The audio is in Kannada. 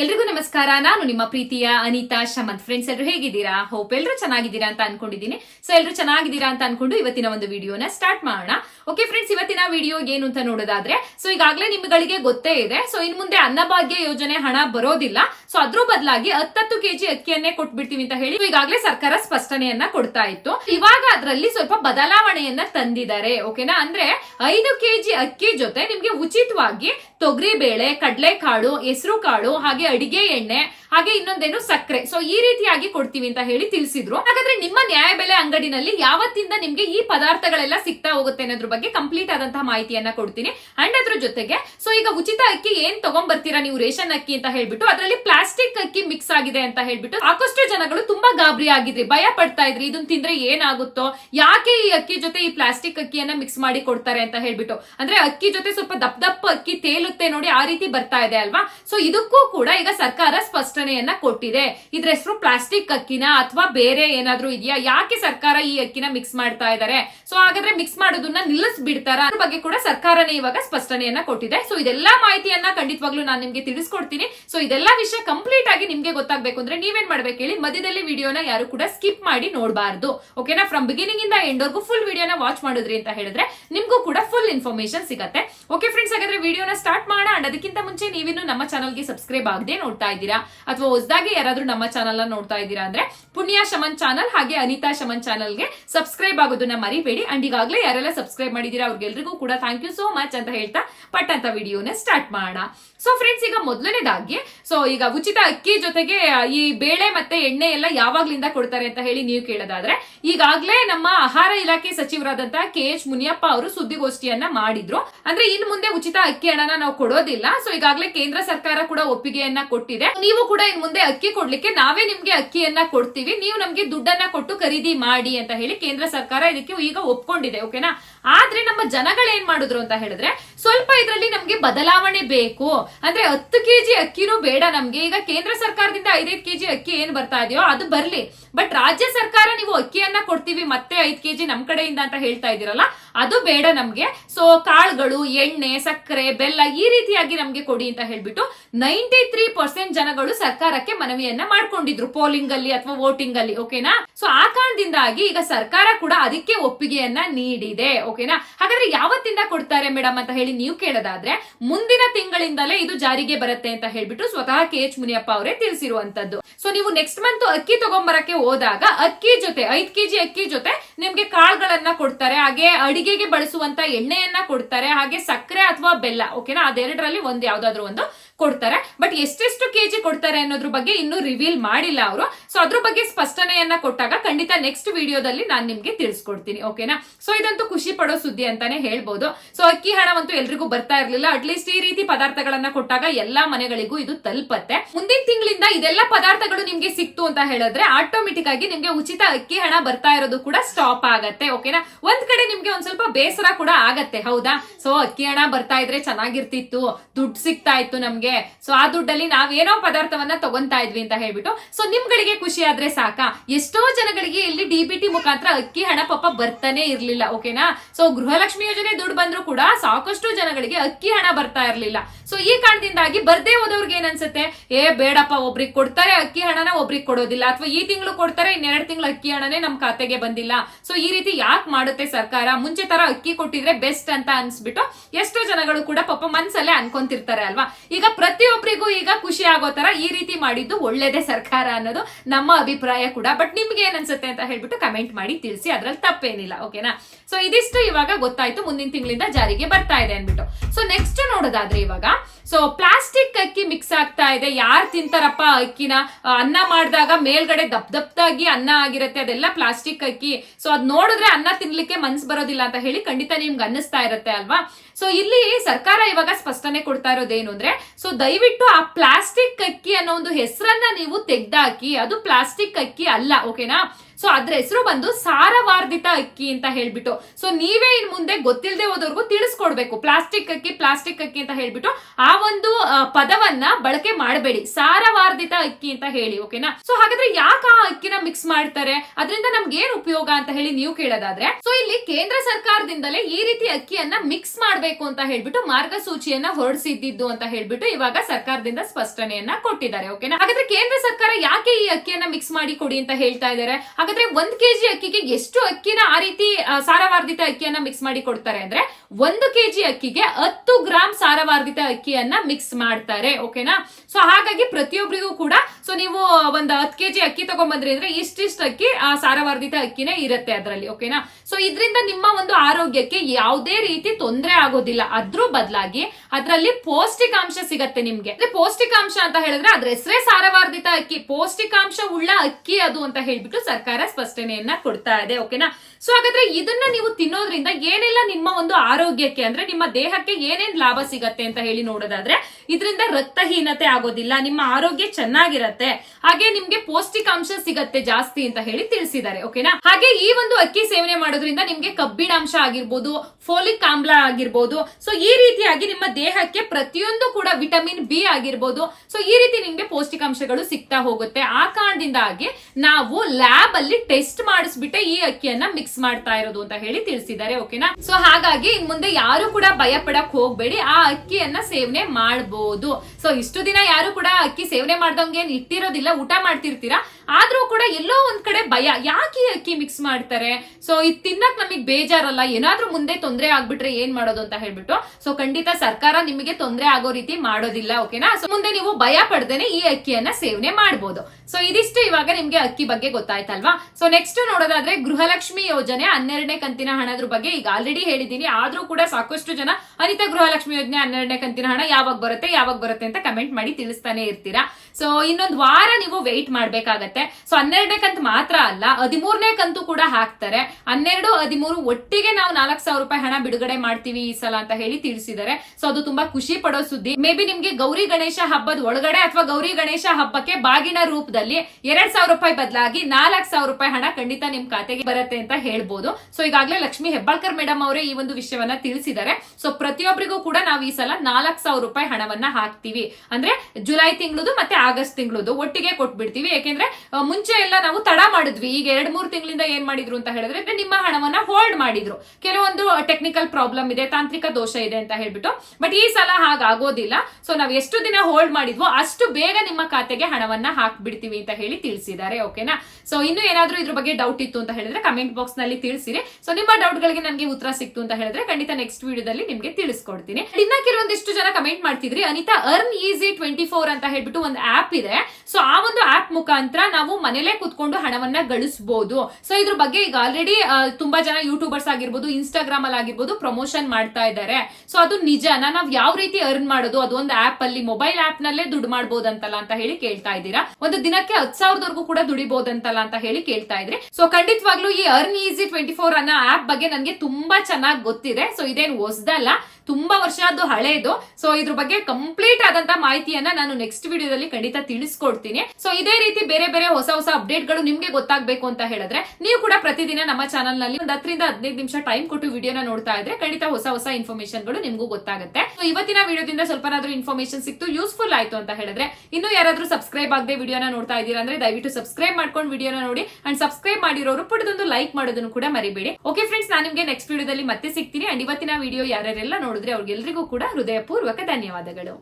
ಎಲ್ರಿಗೂ ನಮಸ್ಕಾರ. ನಾನು ನಿಮ್ಮ ಪ್ರೀತಿಯ ಅನಿತಾ ಶಮಂತ್ ಫ್ರೆಂಡ್ಸ್ ಎಲ್ಲರೂ ಹೇಗಿದ್ದೀರಾ? ಹೋಪ್ ಎಲ್ಲರೂ ಚೆನ್ನಾಗಿದ್ದೀರಾ ಅಂತ ಅನ್ಕೊಂಡಿದ್ದೀನಿ. ಸೊ ಎಲ್ಲರೂ ಚೆನ್ನಾಗಿದ್ದೀರಾ ಅಂತ ಅನ್ಕೊಂಡು ಇವತ್ತಿನ ಒಂದು ವಿಡಿಯೋನ ಸ್ಟಾರ್ಟ್ ಮಾಡೋಣ. ಓಕೆ ಫ್ರೆಂಡ್ಸ್ ಇವತ್ತಿನ ವಿಡಿಯೋ ಏನು ಅಂತ ನೋಡೋದಾದ್ರೆ ಸೊ ಈಗಾಗಲೇ ನಿಮ್ಗಳಿಗೆ ಗೊತ್ತೇ ಇದೆ. ಸೊ ಇನ್ ಮುಂದೆ ಅನ್ನಭಾಗ್ಯ ಯೋಜನೆ ಹಣ ಬರೋದಿಲ್ಲ. ಸೊ ಅದ್ರ ಬದಲಾಗಿ ಹತ್ತತ್ತು ಕೆಜಿ ಅಕ್ಕಿಯನ್ನೇ ಕೊಟ್ಬಿಡ್ತೀವಿ ಅಂತ ಹೇಳಿ ಈಗಾಗಲೇ ಸರ್ಕಾರ ಸ್ಪಷ್ಟನೆಯನ್ನ ಕೊಡ್ತಾ ಇತ್ತು. ಇವಾಗ ಅದರಲ್ಲಿ ಸ್ವಲ್ಪ ಬದಲಾವಣೆಯನ್ನ ತಂದಿದ್ದಾರೆ. ಓಕೆನಾ ಅಂದ್ರೆ ಐದು ಕೆಜಿ ಅಕ್ಕಿ ಜೊತೆ ನಿಮ್ಗೆ ಉಚಿತವಾಗಿ ತೊಗರಿ ಬೇಳೆ ಕಡಲೆಕಾಳು ಹೆಸರು ಕಾಳು ಹಾಗೆ ಅಡಿಗೆ ಎಣ್ಣೆ ಹಾಗೆ ಇನ್ನೊಂದೇನು ಸಕ್ಕರೆ. ಸೊ ಈ ರೀತಿಯಾಗಿ ಕೊಡ್ತೀವಿ ಅಂತ ಹೇಳಿ ತಿಳಿಸಿದ್ರು. ಹಾಗಾದ್ರೆ ನಿಮ್ಮ ನ್ಯಾಯಬೆಲೆ ಅಂಗಡಿನಲ್ಲಿ ಯಾವತ್ತಿಂದ ನಿಮ್ಗೆ ಈ ಪದಾರ್ಥಗಳೆಲ್ಲ ಸಿಗ್ತಾ ಹೋಗುತ್ತೆ ಅನ್ನೋದ್ರ ಬಗ್ಗೆ ಕಂಪ್ಲೀಟ್ ಆದಂತಹ ಮಾಹಿತಿಯನ್ನ ಕೊಡ್ತೀನಿ. ಅಂಡ್ ಅದ್ರ ಜೊತೆಗೆ ಸೊ ಈಗ ಉಚಿತ ಅಕ್ಕಿ ಏನ್ ತಗೊಂಡ್ಬರ್ತೀರಾ ನೀವು ರೇಷನ್ ಅಕ್ಕಿ ಅಂತ ಹೇಳ್ಬಿಟ್ಟು, ಅದರಲ್ಲಿ ಪ್ಲಾಸ್ಟಿಕ್ ಅಕ್ಕಿ ಮಿಕ್ಸ್ ಆಗಿದೆ ಅಂತ ಹೇಳ್ಬಿಟ್ಟು, ಸಾಕಷ್ಟು ಜನಗಳು ತುಂಬಾ ಗಾಬರಿ ಆಗಿದ್ರಿ, ಭಯ ಪಡ್ತಾ ಇದ್ರಿ ಇದನ್ನ ತಿಂದ್ರೆ ಏನಾಗುತ್ತೋ, ಯಾಕೆ ಈ ಅಕ್ಕಿ ಜೊತೆ ಈ ಪ್ಲಾಸ್ಟಿಕ್ ಅಕ್ಕಿಯನ್ನ ಮಿಕ್ಸ್ ಮಾಡಿ ಕೊಡ್ತಾರೆ ಅಂತ ಹೇಳ್ಬಿಟ್ಟು. ಅಂದ್ರೆ ಅಕ್ಕಿ ಜೊತೆ ಸ್ವಲ್ಪ ದಪ್ಪ ದಪ್ಪ ಅಕ್ಕಿ ತೇಲುತ್ತೆ ನೋಡಿ ಆ ರೀತಿ ಬರ್ತಾ ಇದೆ ಅಲ್ವಾ? ಸೊ ಇದಕ್ಕೂ ಕೂಡ ಈಗ ಸರ್ಕಾರ ಸ್ಪಷ್ಟನೆಯನ್ನ ಕೊಟ್ಟಿದೆ. ಇದ್ರ ಹೆಸರು ಪ್ಲಾಸ್ಟಿಕ್ ಅಕ್ಕಿನ ಅಥವಾ ಬೇರೆ ಏನಾದ್ರೂ ಇದೆಯಾ? ಯಾಕೆ ಸರ್ಕಾರ ಈ ಅಕ್ಕಿನ ಮಿಕ್ಸ್ ಮಾಡ್ತಾ ಇದ್ದಾರೆ ಸೊ ಹಾಗಾದ್ರೆ ಮಿಕ್ಸ್ ಮಾಡೋದನ್ನ ನಿಲ್ಲಿಸ್ಬಿಡ್ತಾರ? ಅದ್ರ ಬಗ್ಗೆ ಕೂಡ ಸರ್ಕಾರನೇ ಇವಾಗ ಸ್ಪಷ್ಟನೆಯನ್ನ ಕೊಟ್ಟಿದೆ. ಸೊ ಇದೆಲ್ಲಾ ಮಾಹಿತಿಯನ್ನ ಖಂಡಿತವಾಗ್ಲೂ ನಾನು ನಿಮ್ಗೆ ತಿಳಿಸ್ಕೊಡ್ತೀನಿ. ಸೊ ಇದೆಲ್ಲಾ ವಿಷಯ ಕಂಪ್ಲೀಟ್ ಆಗಿ ನಿಮ್ಗೆ ಗೊತ್ತಾಗ್ಬೇಕು ಅಂದ್ರೆ ನೀವೇನ್ ಮಾಡ್ಬೇಕು ಹೇಳಿ ಮಧ್ಯದಲ್ಲಿ ವಿಡಿಯೋನ ಯಾರು ಕೂಡ ಸ್ಕಿಪ್ ಮಾಡಿ ನೋಡಬಾರ್ದು. ಓಕೆನಾ ಫ್ರಮ್ ಬಿಗಿನಿಂಗ್ ಇಂದ ಎಂಡ್ ವರ್ಗು ಫುಲ್ ವಿಡಿಯೋನ ವಾಚ್ ಮಾಡಿದ್ರಿ ಅಂತ ಹೇಳಿದ್ರೆ ನಿಮ್ಗೂ ಕೂಡ ಫುಲ್ ಇನ್ಫಾರ್ಮೇಶನ್ ಸಿಗತ್ತೆ. ಓಕೆ ಫ್ರೆಂಡ್ಸ್ ಹಾಗಾದ್ರೆ ವಿಡಿಯೋನ ಸ್ಟಾರ್ಟ್ ಮಾಡೋಣ. ಅದಕ್ಕಿಂತ ಮುಂಚೆ ನೀವಿನ್ನು ನಮ್ಮ ಚಾನಲ್ಗೆ ಸಬ್ಸ್ಕ್ರೈಬ್ ಆಗದೆ ನೋಡ್ತಾ ಇದ್ದೀರಾ? ಅಥವಾ ಹೊಸದಾಗಿ ಯಾರಾದ್ರೂ ನಮ್ಮ ಚಾನಲ್ ನೋಡ್ತಾ ಇದ್ದೀರಾ ಅಂದ್ರೆ ಪುಣ್ಯ ಶಮನ್ ಚಾನಲ್ ಹಾಗೆ ಅನಿತಾ ಶಮನ್ ಚಾನಲ್ಗೆ ಸಬ್ಸ್ಕ್ರೈಬ್ ಆಗೋದನ್ನ ಮರಿಬೇಡಿ. ಅಂಡ್ ಈಗಾಗಲೇ ಯಾರೆಲ್ಲ ಸಬ್ಸ್ಕ್ರೈಬ್ ಮಾಡಿದೀರಾ ಅವ್ರಿಗೆಲ್ರಿಗೂ ಕೂಡ ಥ್ಯಾಂಕ್ ಯು ಸೋ ಮಚ್ ಅಂತ ಹೇಳ್ತಾ ಪಟ್ ಅಂತ ವಿಡಿಯೋನ ಸ್ಟಾರ್ಟ್ ಮಾಡೋಣ ಸೊ ಫ್ರೆಂಡ್ಸ್ ಈಗ ಮೊದಲನೇದಾಗಿ ಸೊ ಈಗ ಉಚಿತ ಅಕ್ಕಿ ಜೊತೆಗೆ ಈ ಬೇಳೆ ಮತ್ತೆ ಎಣ್ಣೆ ಎಲ್ಲ ಯಾವಾಗ್ಲಿಂದ ಕೊಡ್ತಾರೆ ಅಂತ ಹೇಳಿ ನೀವು ಕೇಳೋದಾದ್ರೆ, ಈಗಾಗಲೇ ನಮ್ಮ ಆಹಾರ ಇಲಾಖೆ ಸಚಿವರಾದಂತಹ ಕೆ ಎಚ್ ಮುನಿಯಪ್ಪ ಅವರು ಸುದ್ದಿಗೋಷ್ಠಿಯನ್ನ ಮಾಡಿದ್ರು. ಅಂದ್ರೆ ಇನ್ ಮುಂದೆ ಉಚಿತ ಅಕ್ಕಿ ಹಣನ ನಾವು ಕೊಡೋದಿಲ್ಲ. ಸೊ ಈಗಾಗಲೇ ಕೇಂದ್ರ ಸರ್ಕಾರ ಕೂಡ ಒಪ್ಪಿಗೆಯನ್ನ ಕೊಟ್ಟಿದೆ. ನೀವು ಕೂಡ ಇನ್ ಮುಂದೆ ಅಕ್ಕಿ ಕೊಡ್ಲಿಕ್ಕೆ ನಾವೇ ನಿಮ್ಗೆ ಅಕ್ಕಿಯನ್ನ ಕೊಡ್ತೀವಿ. ನೀವು ನಮ್ಗೆ ದುಡ್ಡನ್ನ ಕೊಟ್ಟು ಖರೀದಿ ಮಾಡಿ ಅಂತ ಹೇಳಿ ಕೇಂದ್ರ ಸರ್ಕಾರ ಇದಕ್ಕೆ ಈಗ ಒಪ್ಕೊಂಡಿದೆ. ಓಕೆನಾ ಆದ್ರೆ ನಮ್ಮ ಜನಗಳು ಏನ್ ಮಾಡಿದ್ರು ಅಂತ ಹೇಳಿದ್ರೆ ಸ್ವಲ್ಪ ಇದರಲ್ಲಿ ನಮ್ಗೆ ಬದಲಾವಣೆ ಬೇಕು. ಅಂದ್ರೆ ಹತ್ತು ಕೆಜಿ ಅಕ್ಕಿನೂ ಬೇಡ ನಮ್ಗೆ. ಈಗ ಕೇಂದ್ರ ಸರ್ಕಾರದಿಂದ ಐದೈದು ಕೆಜಿ ಅಕ್ಕಿ ಏನ್ ಬರ್ತಾ ಇದೆಯೋ ಅದು ಬರ್ಲಿ. ಬಟ್ ರಾಜ್ಯ ಸರ್ಕಾರ ನೀವು ಅಕ್ಕಿಯನ್ನ ಕೊಡ್ತೀವಿ ಮತ್ತೆ ಐದ್ ಕೆಜಿ ನಮ್ ಕಡೆಯಿಂದ ಅಂತ ಹೇಳ್ತಾ ಇದೀರಲ್ಲ ಅದು ಬೇಡ ನಮ್ಗೆ. ಸೊ ಕಾಳುಗಳು, ಎಣ್ಣೆ, ಸಕ್ಕರೆ, ಬೆಲ್ಲ ಈ ರೀತಿಯಾಗಿ ನಮ್ಗೆ ಕೊಡಿ ಅಂತ ಹೇಳ್ಬಿಟ್ಟು ನೈಂಟಿ ತ್ರೀ ಪರ್ಸೆಂಟ್ ಜನಗಳು ಸರ್ಕಾರಕ್ಕೆ ಮನವಿಯನ್ನ ಮಾಡ್ಕೊಂಡಿದ್ರು ಪೋಲಿಂಗ್ ಅಲ್ಲಿ ಅಥವಾ ವೋಟಿಂಗ್ ಅಲ್ಲಿ ಓಕೆನಾ ಸೊ ಆ ಕಾರಣದಿಂದಾಗಿ ಈಗ ಸರ್ಕಾರ ಕೂಡ ಅದಕ್ಕೆ ಒಪ್ಪಿಗೆಯನ್ನ ನೀಡಿದೆ. ಓಕೆನಾ? ಹಾಗಾದ್ರೆ ಯಾವತ್ತಿಂದ ಕೊಡ್ತಾರೆ ಮೇಡಮ್ ಅಂತ ಹೇಳಿ ನೀವು ಕೇಳೋದಾದ್ರೆ, ಮುಂದಿನ ತಿಂಗಳಿಂದಲೇ ಇದು ಜಾರಿಗೆ ಬರುತ್ತೆ ಅಂತ ಹೇಳ್ಬಿಟ್ಟು ಸ್ವತಃ ಕೆ ಎಚ್ ಮುನಿಯಪ್ಪ ಅವರೇ ತಿಳಿಸಿರುವಂತದ್ದು. ಸೊ ನೀವು ನೆಕ್ಸ್ಟ್ ಮಂತ್ ಅಕ್ಕಿ ತಗೊಂಬರಕ್ಕೆ ಹೋದಾಗ, ಅಕ್ಕಿ ಜೊತೆ, ಐದ್ ಕೆಜಿ ಅಕ್ಕಿ ಜೊತೆ ನಿಮ್ಗೆ ಕಾಳುಗಳನ್ನ ಕೊಡ್ತಾರೆ, ಹಾಗೆ ಅಡಿಗೆಗೆ ಬಳಸುವಂತ ಎಣ್ಣೆಯನ್ನ ಕೊಡ್ತಾರೆ, ಹಾಗೆ ಸಕ್ಕರೆ ಅಥವಾ ಬೆಲ್ಲ, ಓಕೆನಾ? ಅದೆರಡರಲ್ಲಿ ಒಂದು ಯಾವ್ದಾದ್ರು ಒಂದು ಕೊಡ್ತಾರೆ. ಬಟ್ ಎಷ್ಟೆಷ್ಟು ಕೆಜಿ ಕೊಡ್ತಾರೆ ಅನ್ನೋದ್ರ ಬಗ್ಗೆ ಇನ್ನೂ ರಿವೀಲ್ ಮಾಡಿಲ್ಲ ಅವರು. ಸೊ ಅದ್ರ ಬಗ್ಗೆ ಸ್ಪಷ್ಟನೆಯನ್ನ ಕೊಟ್ಟಾಗ ಖಂಡಿತ ನೆಕ್ಸ್ಟ್ ವಿಡಿಯೋದಲ್ಲಿ ನಾನು ನಿಮ್ಗೆ ತಿಳಿಸ್ಕೊಡ್ತೀನಿ, ಓಕೆನಾ? ಸೊ ಇದಂತೂ ಖುಷಿ ಪಡೋ ಸುದ್ದಿ ಅಂತಾನೆ ಹೇಳ್ಬೋದು. ಸೊ ಅಕ್ಕಿ ಹಣವಂತೂ ಎಲ್ರಿಗೂ ಬರ್ತಾ ಇರ್ಲಿಲ್ಲ. ಅಟ್ಲೀಸ್ಟ್ ಈ ರೀತಿ ಪದಾರ್ಥಗಳನ್ನ ಕೊಟ್ಟಾಗ ಎಲ್ಲಾ ಮನೆಗಳಿಗೂ ಇದು ತಲುಪತ್ತೆ. ಮುಂದಿನ ತಿಂಗಳಿಂದ ಇದೆಲ್ಲ ಪದಾರ್ಥಗಳು ನಿಮ್ಗೆ ಸಿಕ್ತು ಅಂತ ಹೇಳಿದ್ರೆ ಆಟೋಮೆಟಿಕ್ ಆಗಿ ನಿಮ್ಗೆ ಉಚಿತ ಅಕ್ಕಿ ಹಣ ಬರ್ತಾ ಇರೋದು ಕೂಡ ಸ್ಟಾಪ್ ಆಗತ್ತೆ ಓಕೆನಾ ಒಂದ್ ಕಡೆ ನಿಮ್ಗೆ ಒಂದ್ ಸ್ವಲ್ಪ ಬೇಸರ ಕೂಡ ಆಗತ್ತೆ, ಹೌದಾ? ಸೊ ಅಕ್ಕಿ ಹಣ ಬರ್ತಾ ಇದ್ರೆ ಚೆನ್ನಾಗಿರ್ತಿತ್ತು, ದುಡ್ಡು ಸಿಗ್ತಾ ಇತ್ತು ನಮ್ಗೆ. ಸೊ ಆ ದುಡ್ಡಲ್ಲಿ ನಾವೇನೋ ಪದಾರ್ಥವನ್ನ ತಗೊಂತಾ ಇದ್ವಿ ಅಂತ ಹೇಳ್ಬಿಟ್ಟು ಸೊ ನಿಮ್ಗಳಿಗೆ ಖುಷಿ ಆದ್ರೆ ಸಾಕಾ? ಎಷ್ಟೋ ಜನಗಳಿಗೆ ಇಲ್ಲಿ ಡಿ ಬಿ ಟಿ ಮುಖಾಂತರ ಅಕ್ಕಿ ಹಣ ಪಾಪ ಬರ್ತಾನೆ ಇರ್ಲಿಲ್ಲ ಓಕೆನಾ ಸೊ ಗೃಹಲಕ್ಷ್ಮಿ ಯೋಜನೆ ದುಡ್ಡು ಬಂದ್ರು ಕೂಡ ಸಾಕಷ್ಟು ಜನಗಳಿಗೆ ಅಕ್ಕಿ ಹಣ ಬರ್ತಾ ಇರಲಿಲ್ಲ. ಸೊ ಈ ಕಾರಣದಿಂದಾಗಿ ಬರ್ದೇ ಹೋದವ್ರಿಗೆ ಏನ್ ಅನ್ಸುತ್ತೆ? ಏ, ಬೇಡಪ್ಪ, ಒಬ್ರಿಗೆ ಕೊಡ್ತಾರೆ ಅಕ್ಕಿ ಹಣನ, ಒಬ್ರಿಗೆ ಕೊಡೋದಿಲ್ಲ. ಅಥವಾ ಈ ತಿಂಗಳು ಕೊಡ್ತಾರೆ, ಇನ್ನೆರಡು ತಿಂಗಳು ಅಕ್ಕಿ ಹಣನೇ ನಮ್ ಖಾತೆಗೆ ಬಂದಿಲ್ಲ. ಸೊ ಈ ರೀತಿ ಯಾಕೆ ಮಾಡುತ್ತೆ ಸರ್ಕಾರ? ಮುಂಚೆ ತರ ಅಕ್ಕಿ ಕೊಟ್ಟಿದ್ರೆ ಬೆಸ್ಟ್ ಅಂತ ಅನ್ಸ್ಬಿಟ್ಟು ಎಷ್ಟೋ ಜನಗಳು ಕೂಡ ಪಾಪ ಮನ್ಸಲ್ಲೇ ಅನ್ಕೊಂತಿರ್ತಾರೆ ಅಲ್ವಾ? ಈಗ ಪ್ರತಿಯೊಬ್ಬರಿಗೂ ಈಗ ಖುಷಿ ಆಗೋ ತರ ಈ ರೀತಿ ಮಾಡಿದ್ದು ಒಳ್ಳೇದೇ ಸರ್ಕಾರ ಅನ್ನೋದು ನಮ್ಮ ಅಭಿಪ್ರಾಯ ಕೂಡ. ಬಟ್ ನಿಮ್ಗೆ ಏನ್ ಅನ್ಸುತ್ತೆ ಅಂತ ಹೇಳ್ಬಿಟ್ಟು ಕಮೆಂಟ್ ಮಾಡಿ, ತಿಳಿಸಿ. ಅದ್ರಲ್ಲಿ ತಪ್ಪೇನಿಲ್ಲ ಓಕೆನಾ ಸೊ ಇದಿಷ್ಟು ಇವಾಗ ಗೊತ್ತಾಯ್ತು ಮುಂದಿನ ತಿಂಗಳಿಂದ ಜಾರಿಗೆ ಬರ್ತಾ ಇದೆ ಅನ್ಬಿಟ್ಟು ಸೊ ನೆಕ್ಸ್ಟ್ ನೋಡೋದಾದ್ರೆ ಇವಾಗ ಸೊ ಪ್ಲಾಸ್ಟಿಕ್ ಅಕ್ಕಿ ಮಿಕ್ಸ್ ಆಗ್ತಾ ಇದೆ. ಯಾರು ತಿಂತಾರಪ್ಪ ಅಕ್ಕಿನ? ಅನ್ನ ಮಾಡಿದಾಗ ಮೇಲ್ಗಡೆ ದಪ್ ದಪ್ತಾಗಿ ಅನ್ನ ಆಗಿರುತ್ತೆ, ಅದೆಲ್ಲ ಪ್ಲಾಸ್ಟಿಕ್ ಅಕ್ಕಿ. ಸೊ ಅದ್ ನೋಡಿದ್ರೆ ಅನ್ನ ತಿನ್ಲಿಕ್ಕೆ ಮನ್ಸ್ ಬರೋದಿಲ್ಲ ಅಂತ ಹೇಳಿ ಖಂಡಿತ ನಿಮ್ಗೆ ಅನ್ನಿಸ್ತಾ ಇರುತ್ತೆ ಅಲ್ವಾ? ಸೊ ಇಲ್ಲಿ ಸರ್ಕಾರ ಇವಾಗ ಸ್ಪಷ್ಟನೆ ಕೊಡ್ತಾ ಇರೋದೇನು ಅಂದ್ರೆ ಸೊ ದಯವಿಟ್ಟು ಆ ಪ್ಲಾಸ್ಟಿಕ್ ಅಕ್ಕಿ ಅನ್ನೋ ಒಂದು ಹೆಸರನ್ನ ನೀವು ತೆಗ್ದಾಕಿ, ಅದು ಪ್ಲಾಸ್ಟಿಕ್ ಅಕ್ಕಿ ಅಲ್ಲ ಓಕೆನಾ ಸೊ ಅದ್ರ ಹೆಸರು ಬಂದು ಸಾರವಾರ್ಧಿತ ಅಕ್ಕಿ ಅಂತ ಹೇಳ್ಬಿಟ್ಟು. ಸೊ ನೀವೇ ಇನ್ ಮುಂದೆ ಗೊತ್ತಿಲ್ಲದೆ ಹೋದವ್ರಿಗೂ ತಿಳಿಸ್ಕೊಡ್ಬೇಕು. ಪ್ಲಾಸ್ಟಿಕ್ ಅಕ್ಕಿ ಪ್ಲಾಸ್ಟಿಕ್ ಅಕ್ಕಿ ಅಂತ ಹೇಳ್ಬಿಟ್ಟು ಆ ಒಂದು ಪದವನ್ನ ಬಳಕೆ ಮಾಡಬೇಡಿ. ಸಾರವಾರ್ಧಿತ ಅಕ್ಕಿ ಅಂತ ಹೇಳಿ ಓಕೆನಾ ಸೊ ಹಾಗಾದ್ರೆ ಯಾಕೆ ಆ ಅಕ್ಕಿನ ಮಿಕ್ಸ್ ಮಾಡ್ತಾರೆ? ಅದರಿಂದ ನಮ್ಗೆ ಏನ್ ಉಪಯೋಗ ಅಂತ ಹೇಳಿ ನೀವು ಕೇಳೋದಾದ್ರೆ ಸೊ ಇಲ್ಲಿ ಕೇಂದ್ರ ಸರ್ಕಾರದಿಂದಲೇ ಈ ರೀತಿ ಅಕ್ಕಿಯನ್ನ ಮಿಕ್ಸ್ ಮಾಡಬೇಕು ಅಂತ ಹೇಳ್ಬಿಟ್ಟು ಮಾರ್ಗಸೂಚಿಯನ್ನ ಹೊರಡಿಸಿದ್ದು ಅಂತ ಹೇಳ್ಬಿಟ್ಟು ಇವಾಗ ಸರ್ಕಾರದಿಂದ ಸ್ಪಷ್ಟನೆಯನ್ನ ಕೊಟ್ಟಿದ್ದಾರೆ ಓಕೆನಾ ಹಾಗಾದ್ರೆ ಕೇಂದ್ರ ಸರ್ಕಾರ ಯಾಕೆ ಈ ಅಕ್ಕಿಯನ್ನ ಮಿಕ್ಸ್ ಮಾಡಿ ಕೊಡಿ ಅಂತ ಹೇಳ್ತಾ ಇದ್ದಾರೆ ಹಾಗಾದ್ರೆ ಒಂದ್ ಕೆಜಿ ಅಕ್ಕಿಗೆ ಎಷ್ಟು ಅಕ್ಕಿನ ಆ ರೀತಿ ಸಾರವಾರ್ಧಿತ ಅಕ್ಕಿಯನ್ನ ಮಿಕ್ಸ್ ಮಾಡಿ ಕೊಡ್ತಾರೆ ಅಂದ್ರೆ ಒಂದು ಕೆಜಿ ಅಕ್ಕಿಗೆ ಹತ್ತು ಗ್ರಾಮ್ ಸಾರವಾರ್ಧಿತ ಅಕ್ಕಿಯನ್ನ ಮಿಕ್ಸ್ ಮಾಡ್ತಾರೆ ಓಕೆನಾ ಸೊ ಹಾಗಾಗಿ ಪ್ರತಿಯೊಬ್ಬರಿಗೂ ಕೂಡ ಸೊ ನೀವು ಒಂದು ಹತ್ತು ಕೆಜಿ ಅಕ್ಕಿ ತಗೊಂಡ್ಬಂದ್ರಿ ಅಂದ್ರೆ ಇಷ್ಟಿಷ್ಟು ಅಕ್ಕಿ ಆ ಸಾರವಾರ್ಧಿತ ಅಕ್ಕಿನೇ ಇರುತ್ತೆ ಅದರಲ್ಲಿ ಓಕೆನಾ ಸೊ ಇದರಿಂದ ನಿಮ್ಮ ಒಂದು ಆರೋಗ್ಯಕ್ಕೆ ಯಾವುದೇ ರೀತಿ ತೊಂದರೆ ಆಗೋದಿಲ್ಲ. ಅದ್ರ ಬದಲಾಗಿ ಅದರಲ್ಲಿ ಪೌಷ್ಟಿಕಾಂಶ ಸಿಗತ್ತೆ ನಿಮ್ಗೆ. ಅಂದ್ರೆ ಪೌಷ್ಟಿಕಾಂಶ ಅಂತ ಹೇಳಿದ್ರೆ ಅದ್ರ ಹೆಸರೇ ಸಾರವಾರ್ಧಿತ ಅಕ್ಕಿ. ಪೌಷ್ಟಿಕಾಂಶ ಉಳ್ಳ ಅಕ್ಕಿ ಅದು ಅಂತ ಹೇಳ್ಬಿಟ್ಟು ಸರ್ಕಾರ ಸ್ಪಷ್ಟನೆಯನ್ನ ಕೊಡ್ತಾ ಇದೆ, ಓಕೆನಾ? ಸೊ ಹಾಗಾದ್ರೆ ಇದನ್ನ ನೀವು ತಿನ್ನೋದ್ರಿಂದ ಏನೆಲ್ಲ ನಿಮ್ಮ ಒಂದು ಆರೋಗ್ಯಕ್ಕೆ ಅಂದ್ರೆ ನಿಮ್ಮ ದೇಹಕ್ಕೆ ಏನೇನ್ ಲಾಭ ಸಿಗತ್ತೆ ಅಂತ ಹೇಳಿ ನೋಡೋದಾದ್ರೆ, ಇದರಿಂದ ರಕ್ತಹೀನತೆ ಆಗೋದಿಲ್ಲ, ನಿಮ್ಮ ಆರೋಗ್ಯ ಚೆನ್ನಾಗಿರತ್ತೆ, ಹಾಗೆ ನಿಮ್ಗೆ ಪೌಷ್ಟಿಕಾಂಶ ಸಿಗತ್ತೆ ಜಾಸ್ತಿ ಅಂತ ಹೇಳಿ ತಿಳಿಸಿದ್ದಾರೆ, ಓಕೆನಾ? ಹಾಗೆ ಈ ಒಂದು ಅಕ್ಕಿ ಸೇವನೆ ಮಾಡೋದ್ರಿಂದ ನಿಮ್ಗೆ ಕಬ್ಬಿಣಾಂಶ ಆಗಿರ್ಬೋದು ಫೋಲಿಕ್ ಆಮ್ಲ ಆಗಿರ್ಬೋದು ಸೊ ಈ ರೀತಿಯಾಗಿ ನಿಮ್ಮ ದೇಹಕ್ಕೆ ಪ್ರತಿಯೊಂದು ಕೂಡ ವಿಟಮಿನ್ ಬಿ ಆಗಿರ್ಬೋದು ಸೊ ಈ ರೀತಿ ನಿಮ್ಗೆ ಪೌಷ್ಟಿಕಾಂಶಗಳು ಸಿಗ್ತಾ ಹೋಗುತ್ತೆ. ಆ ಕಾರಣದಿಂದಾಗಿ ನಾವು ಲ್ಯಾಬ್ ಅಲ್ಲಿ ಟೆಸ್ಟ್ ಮಾಡಿಸ್ಬಿಟ್ಟೆ ಈ ಅಕ್ಕಿಯನ್ನ ಮಿಕ್ಸ್ ಮಾಡ್ತಾ ಇರೋದು ಅಂತ ಹೇಳಿ ತಿಳಿಸಿದ್ದಾರೆ ಓಕೆನಾ ಸೊ ಹಾಗಾಗಿ ಇನ್ ಮುಂದೆ ಯಾರು ಕೂಡ ಭಯ ಪಡಕ್ ಹೋಗ್ಬೇಡಿ, ಆ ಅಕ್ಕಿಯನ್ನ ಸೇವನೆ ಮಾಡಬಹುದು ಸೊ ಇಷ್ಟು ದಿನ ಯಾರು ಕೂಡ ಅಕ್ಕಿ ಸೇವನೆ ಮಾಡ್ದಂಗೆ ಇಟ್ಟಿರೋದಿಲ್ಲ, ಊಟ ಮಾಡ್ತಿರ್ತೀರಾ? ಆದ್ರೂ ಕೂಡ ಎಲ್ಲೋ ಒಂದ್ ಕಡೆ ಭಯ, ಯಾಕೆ ಈ ಅಕ್ಕಿ ಮಿಕ್ಸ್ ಮಾಡ್ತಾರೆ? ಸೊ ಇದು ತಿನ್ನಕ್ ನಮಗ್ ಬೇಜಾರಲ್ಲ, ಏನಾದ್ರೂ ಮುಂದೆ ತೊಂದರೆ ಆಗ್ಬಿಟ್ರೆ ಏನ್ ಮಾಡೋದು ಅಂತ ಹೇಳ್ಬಿಟ್ಟು. ಸೊ ಖಂಡಿತ ಸರ್ಕಾರ ನಿಮಗೆ ತೊಂದರೆ ಆಗೋ ರೀತಿ ಮಾಡೋದಿಲ್ಲ ಓಕೆನಾ ಸೊ ಮುಂದೆ ನೀವು ಭಯ ಪಡ್ದೇನೆ ಈ ಅಕ್ಕಿಯನ್ನ ಸೇವನೆ ಮಾಡಬಹುದು ಸೊ ಇದಿಷ್ಟು ಇವಾಗ ನಿಮ್ಗೆ ಅಕ್ಕಿ ಬಗ್ಗೆ ಗೊತ್ತಾಯ್ತಲ್ವಾ? ಸೊ ನೆಕ್ಸ್ಟ್ ನೋಡೋದಾದ್ರೆ ಗೃಹಲಕ್ಷ್ಮಿ ಯೋಜನೆ, ಹನ್ನೆರಡನೇ ಕಂತಿನ ಹಣದ್ರ ಬಗ್ಗೆ ಈಗ ಆಲ್ರೆಡಿ ಹೇಳಿದೀನಿ ಆದ್ರೂ ಕೂಡ ಸಾಕಷ್ಟು ಜನ ಅನಿತಾ ಗೃಹಲಕ್ಷ್ಮಿ ಯೋಜನೆ ಹನ್ನೆರಡನೇ ಕಂತಿನ ಹಣ ಯಾವಾಗ ಬರುತ್ತೆ ಯಾವಾಗ ಬರುತ್ತೆ ಅಂತ ಕಮೆಂಟ್ ಮಾಡಿ ತಿಳಿಸ್ತಾನೆ ಇರ್ತೀರಾ? ಸೊ ಇನ್ನೊಂದು ವಾರ ನೀವು ವೆಯ್ಟ್ ಮಾಡ್ಬೇಕಾಗತ್ತೆ. ಸೊ ಹನ್ನೆರಡನೇ ಕಂತು ಮಾತ್ರ ಅಲ್ಲ, ಹದಿಮೂರನೇ ಕಂತು ಕೂಡ ಹಾಕ್ತಾರೆ. ಹನ್ನೆರಡು, ಹದಿಮೂರು ಒಟ್ಟಿಗೆ ನಾವು ನಾಲ್ಕು ಸಾವಿರ ರೂಪಾಯಿ ಹಣ ಬಿಡುಗಡೆ ಮಾಡ್ತೀವಿ ಈ ಸಲ ಅಂತ ಹೇಳಿ ತಿಳಿಸಿದ್ದಾರೆ. ಸೊ ಅದು ತುಂಬಾ ಖುಷಿ ಪಡೋ ಸುದ್ದಿ. ಮೇ ಬಿ ನಿಮ್ಗೆ ಗೌರಿ ಗಣೇಶ ಹಬ್ಬದ ಒಳಗಡೆ ಅಥವಾ ಗೌರಿ ಗಣೇಶ ಹಬ್ಬಕ್ಕೆ ಬಾಗಿನ ರೂಪದಲ್ಲಿ ಎರಡ್ ಸಾವಿರ ರೂಪಾಯಿ ಬದಲಾಗಿ ನಾಲ್ಕು ಸಾವಿರ ರೂಪಾಯಿ ಹಣ ಖಂಡಿತ ನಿಮ್ ಖಾತೆಗೆ ಬರುತ್ತೆ ಅಂತ ಹೇಳ್ಬೋದು. ಸೊ ಈಗಾಗಲೇ ಲಕ್ಷ್ಮಿ ಹೆಬ್ಬಾಳ್ಕರ್ ಮೇಡಮ್ ಅವರೇ ಈ ಒಂದು ವಿಷಯವನ್ನ ತಿಳಿಸಿದ್ದಾರೆ. ಸೊ ಪ್ರತಿಯೊಬ್ಬರಿಗೂ ಕೂಡ ನಾವು ಈ ಸಲ ನಾಲ್ಕು ಸಾವಿರ ರೂಪಾಯಿ ಹಣವನ್ನ ಹಾಕ್ತಿವಿ. ಅಂದ್ರೆ ಜುಲೈ ತಿಂಗಳದು ಮತ್ತೆ ಆಗಸ್ಟ್ ತಿಂಗಳದು ಒಟ್ಟಿಗೆ ಕೊಟ್ಬಿಡ್ತೀವಿ. ಯಾಕೆಂದ್ರೆ ಮುಂಚೆ ಎಲ್ಲ ನಾವು ತಡ ಮಾಡಿದ್ವಿ. ಈಗ ಎರಡ್ ಮೂರ್ ತಿಂಗಳಿಂದ ಏನ್ ಮಾಡಿದ್ರು ಅಂತ ಹೇಳಿದ್ರೆ ನಿಮ್ಮ ಹಣವನ್ನ ಹೋಲ್ಡ್ ಮಾಡಿದ್ರು. ಕೆಲವೊಂದು ಟೆಕ್ನಿಕಲ್ ಪ್ರಾಬ್ಲಮ್ ಇದೆ, ತಾಂತ್ರಿಕ ದೋಷ ಇದೆ ಅಂತ ಹೇಳ್ಬಿಟ್ಟು. ಬಟ್ ಈ ಸಲ ಹಾಗಾಗೋದಿಲ್ಲ. ಸೊ ನಾವು ಎಷ್ಟು ದಿನ ಹೋಲ್ಡ್ ಮಾಡಿದ್ವೋ ಅಷ್ಟು ಬೇಗ ನಿಮ್ಮ ಖಾತೆಗೆ ಹಣವನ್ನ ಹಾಕ್ಬಿಡ್ತೀವಿ ಅಂತ ಹೇಳಿ ತಿಳಿಸಿದ್ದಾರೆ. ಓಕೆನಾ ಸೊ ಇನ್ನು ಏನಾದ್ರೂ ಇದ್ರ ಬಗ್ಗೆ ಡೌಟ್ ಇತ್ತು ಅಂತ ಹೇಳಿದ್ರೆ ಕಮೆಂಟ್ ಬಾಕ್ಸ್ನಲ್ಲಿ ತಿಳಿಸಿರಿ. ಸೊ ನಿಮ್ಮ ಡೌಟ್ ಗಳಿಗೆ ನನಗೆ ಉತ್ತರ ಸಿಕ್ತು ಅಂತ ಹೇಳಿದ್ರೆ ಖಂಡಿತ ನೆಕ್ಸ್ಟ್ ವಿಡಿಯೋದಲ್ಲಿ ನಿಮಗೆ ತಿಳಿಸ್ಕೊಡ್ತೀನಿ. ಇನ್ನ ಕೆಲವೊಂದಿಷ್ಟು ಜನ ಕಮೆಂಟ್ ಮಾಡ್ತಿದ್ರಿ. Anita earn easy twenty four ಅಂತ ಹೇಳ್ಬಿಟ್ಟು ಒಂದು ಆಪ್ ಇದೆ. ಸೊ ಆ ಒಂದು ಆಪ್ ಮುಖಾಂತರ ನಾವು ಮನೇಲೆ ಕುತ್ಕೊಂಡು ಹಣವನ್ನ ಗಳಿಸಬಹುದು ಸೊ ಇದ್ರ ಬಗ್ಗೆ ಈಗ ಆಲ್ರೆಡಿ ತುಂಬಾ ಜನ ಯೂಟ್ಯೂಬರ್ಸ್ ಆಗಿರ್ಬೋದು ಇನ್ಸ್ಟಾಗ್ರಾಮ್ ಅಲ್ಲಿ ಆಗಿರ್ಬೋದು ಪ್ರಮೋಷನ್ ಮಾಡ್ತಾ ಇದ್ದಾರೆ. ಸೊ ಅದು ನಿಜನಾ? ನಾವ್ ಯಾವ ರೀತಿ ಅರ್ನ್ ಮಾಡೋದು? ಅದು ಒಂದು ಆಪ್ ಅಲ್ಲಿ ಮೊಬೈಲ್ ಆಪ್ ನಲ್ಲೇ ದುಡ್ಡು ಮಾಡ್ಬೋದಂತಲ್ಲ ಅಂತ ಹೇಳಿ ಕೇಳ್ತಾ ಇದ್ದೀರಾ. ಒಂದು ದಿನಕ್ಕೆ ಹತ್ತು ಸಾವಿರದವರೆಗೂ ಕೂಡ ದುಡಿಬಹುದಂತಲ್ಲ ಅಂತ ಹೇಳಿ ಕೇಳ್ತಾ ಇದ್ರಿ. ಸೊ ಖಂಡಿತವಾಗ್ಲೂ ಈ ಅರ್ನ್ ಈಸಿ ಟ್ವೆಂಟಿ ಫೋರ್ ಅನ್ನೋ ಆಪ್ ಬಗ್ಗೆ ನನಗೆ ತುಂಬಾ ಚೆನ್ನಾಗಿ ಗೊತ್ತಿದೆ. ಸೊ ಇದೇನು ಹೊಸದಲ್ಲ. ತುಂಬಾ ವರ್ಷ ಅದು ಹಳೆಯದು ಸೊ ಇದ್ರ ಬಗ್ಗೆ ಕಂಪ್ಲೀಟ್ ಆದಂತ ಮಾಹಿತಿಯನ್ನ ನಾನು ನೆಕ್ಸ್ಟ್ ವಿಡಿಯೋದಲ್ಲಿ ಖಂಡಿತ ತಿಳಿಸ್ಕೊಡ್ತೀನಿ. ಸೊ ಇದೇ ರೀತಿ ಬೇರೆ ಬೇರೆ ಹೊಸ ಹೊಸ ಅಪ್ಡೇಟ್ಗಳು ನಿಮ್ಗೆ ಗೊತ್ತಾಗ್ಬೇಕು ಅಂತ ಹೇಳಿದ್ರೆ, ನೀವು ಕೂಡ ಪ್ರತಿದಿನ ನಮ್ಮ ಚಾನಲ್ನಲ್ಲಿ ಒಂದ್ ಹತ್ತರಿಂದ ಹದಿನೈದು ನಿಮಿಷ ಟೈಮ್ ಕೊಟ್ಟು ವಿಡಿಯೋನ ನೋಡ್ತಾ ಇದ್ರೆ ಖಂಡಿತ ಹೊಸ ಹೊಸ ಇನ್ಫಾರ್ಮೇಶನ್ಗಳು ನಿಮ್ಗೂ ಗೊತ್ತಾಗುತ್ತೆ. ಸೊ ಇವತ್ತಿನ ವಿಡಿಯೋದಿಂದ ಸ್ವಲ್ಪನಾದ್ರೂ ಇನ್ಫಾರ್ಮೇಶನ್ ಸಿಕ್ತು ಯೂಸ್ಫುಲ್ ಆಯ್ತು ಅಂತ ಹೇಳಿದ್ರೆ, ಇನ್ನು ಯಾರಾದ್ರೂ ಸಬ್ಸ್ಕ್ರೈಬ್ ಆಗದೆ ವಿಡಿಯೋನ ನೋಡ್ತಾ ಇದ್ದೀರಾ ಅಂದ್ರೆ ದಯವಿಟ್ಟು ಸಬ್ಸ್ಕ್ರೈಬ್ ಮಾಡ್ಕೊಂಡು ವಿಡಿಯೋನ ನೋಡಿ ಅಂಡ್ ಸಬ್ಸ್ಕ್ರೈಬ್ ಮಾಡಿರೋರು ಪುಟದೊಂದು ಲೈಕ್ ಮಾಡೋದನ್ನು ಕೂಡ ಮರಿಬೇಡಿ. ಓಕೆ ಫ್ರೆಂಡ್ಸ್ ನಾನು ನಿಮ್ಗೆ ನೆಕ್ಸ್ಟ್ ವಿಡಿಯೋದಲ್ಲಿ ಮತ್ತೆ ಸಿಗ್ತೀನಿ. ಅಂಡ್ ಇವತ್ತಿನ ವಿಡಿಯೋ ಯಾರ್ಯಾರೆಲ್ಲ ನೋಡಿದ್ರೆ ಅವ್ರಿಗೆಲ್ರಿಗೂ ಕೂಡ ಹೃದಯಪೂರ್ವಕ ಧನ್ಯವಾದಗಳು.